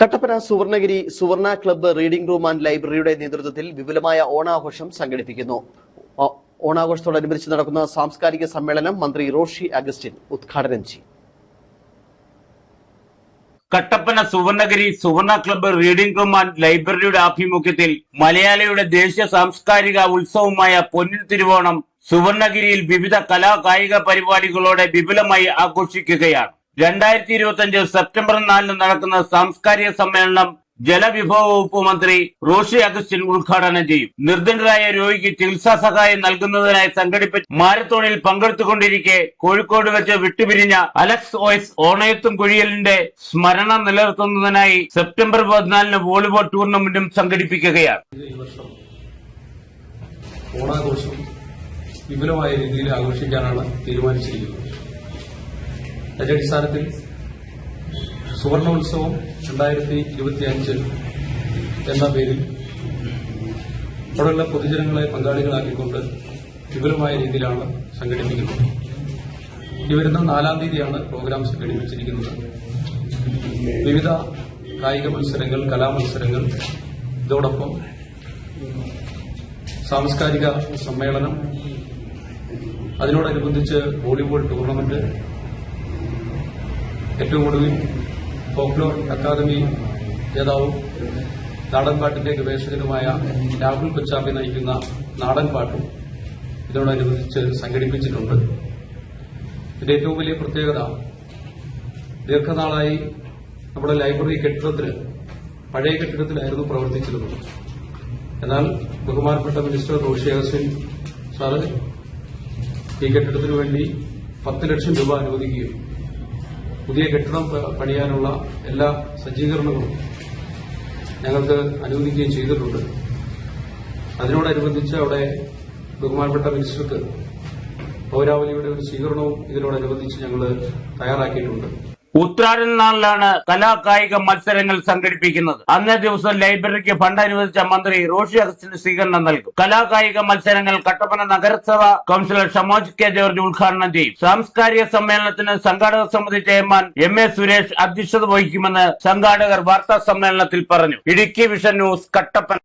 കട്ടപ്പന സുവർണഗിരി സുവർണ club reading room and ലൈബ്രറിയുടെ നേതൃത്വത്തിൽ വിപുലമായ ഓണാഘോഷം സംഘടിപ്പിക്കുന്നു. ഓണാഘോഷത്തോടനുബന്ധിച്ച് നടക്കുന്ന സാംസ്കാരിക സമ്മേളനം മന്ത്രി റോഷി അഗസ്റ്റിൻ ഉദ്ഘാടനം ചെയ്യും. കട്ടപ്പന സുവർണഗിരി സുവർണ ക്ലബ്ബ് റീഡിംഗ് റൂം ആൻഡ് ലൈബ്രറിയുടെ ആഭിമുഖ്യത്തിൽ മലയാളിയുടെ ദേശീയ സാംസ്കാരിക ഉത്സവമായ പൊന്നിൽ തിരുവോണം സുവർണഗിരിയിൽ വിവിധ കലാ കായിക പരിപാടികളോടെ വിപുലമായി ആഘോഷിക്കുകയാണ്. രണ്ടായിരത്തി ഇരുപത്തി അഞ്ച് സെപ്റ്റംബർ നാലിന് നടക്കുന്ന സാംസ്കാരിക സമ്മേളനം ജലവിഭവ വകുപ്പ് മന്ത്രി റോഷി അഗസ്റ്റിൻ ഉദ്ഘാടനം ചെയ്യും. നിർദ്ധനരായ രോഗിക്ക് ചികിത്സാ സഹായം നൽകുന്നതിനായി സംഘടിപ്പിച്ച മാരത്തോണിൽ പങ്കെടുത്തുകൊണ്ടിരിക്കെ കോഴിക്കോട് വെച്ച് വിട്ടുപിരിഞ്ഞ അലക്സ് ഓയ്സ് ഓണയത്തും കുഴിയലിന്റെ സ്മരണ നിലനിർത്തുന്നതിനായി സെപ്റ്റംബർ പതിനാലിന് വോളിബോൾ ടൂർണമെന്റും സംഘടിപ്പിക്കുകയാണ്. ഓണാഘോഷം വിപുലമായ രീതിയിൽ ആഘോഷിക്കാനാണ് തീരുമാനിച്ചിരിക്കുന്നത്. അതിന്റെ അടിസ്ഥാനത്തിൽ സുവർണോത്സവം രണ്ടായിരത്തി ഇരുപത്തി അഞ്ച് എന്ന പേരിൽ അവിടെയുള്ള പൊതുജനങ്ങളെ പങ്കാളികളാക്കിക്കൊണ്ട് വിപുലമായ രീതിയിലാണ് സംഘടിപ്പിക്കുന്നത്. ഈ വരുന്ന നാലാം തീയതിയാണ് പ്രോഗ്രാം സംഘടിപ്പിച്ചിരിക്കുന്നത്. വിവിധ കായിക മത്സരങ്ങൾ കലാമത്സരങ്ങൾ ഇതോടൊപ്പം സാംസ്കാരിക സമ്മേളനം അതിനോടനുബന്ധിച്ച് വോളിബോൾ ടൂർണമെന്റ് ഏറ്റവും ഒടുവിൽ ഫോക്ലോർ അക്കാദമി നേതാവും നാടൻപാട്ടിന്റെ ഗവേഷകനുമായ രാഹുൽ കൊച്ചാപ്പി നയിക്കുന്ന നാടൻപാട്ടും ഇതിനോടനുബന്ധിച്ച് സംഘടിപ്പിച്ചിട്ടുണ്ട്. ഇതിന്റെ ഏറ്റവും വലിയ പ്രത്യേകത ദീർഘനാളായി നമ്മുടെ ലൈബ്രറി കെട്ടിടത്തിൽ പഴയ കെട്ടിടത്തിലായിരുന്നു പ്രവർത്തിച്ചിരുന്നത്. എന്നാൽ ബഹുമാനപ്പെട്ട മിനിസ്റ്റർ റോഷി അഗസ്റ്റിൻ സാറ് ഈ കെട്ടിടത്തിനു വേണ്ടി പത്ത് ലക്ഷം രൂപ അനുവദിക്കുകയും പുതിയ കെട്ടിടം പണിയാനുള്ള എല്ലാ സജ്ജീകരണങ്ങളും ഞങ്ങൾക്ക് അനുവദിക്കുകയും ചെയ്തിട്ടുണ്ട്. അതിനോടനുബന്ധിച്ച് അവിടെ ബഹുമാനപ്പെട്ട മിനിസ്റ്റർക്ക് പൗരാവലിയുടെ ഒരു സ്വീകരണവും ഇതിനോടനുബന്ധിച്ച് ഞങ്ങൾ തയ്യാറാക്കിയിട്ടുണ്ട്. ഉത്രാടൻ നാളിലാണ് കലാകായിക മത്സരങ്ങൾ സംഘടിപ്പിക്കുന്നത്. അന്നേ ദിവസം ലൈബ്രറിക്ക് ഫണ്ട് അനുവദിച്ച മന്ത്രി റോഷി അഗസ്റ്റിന് സ്വീകരണം നൽകും. കലാകായിക മത്സരങ്ങൾ കട്ടപ്പന നഗരസഭ കൌൺസിലർ ഷമോജ് കെ ജോർജ് ഉദ്ഘാടനം ചെയ്യും. സാംസ്കാരിക സമ്മേളനത്തിന് സംഘാടക സമിതി ചെയർമാൻ എം എ സുരേഷ് അധ്യക്ഷത വഹിക്കുമെന്ന് സംഘാടകർ വാർത്താ സമ്മേളനത്തിൽ പറഞ്ഞു. Idukki vision news Kattappana.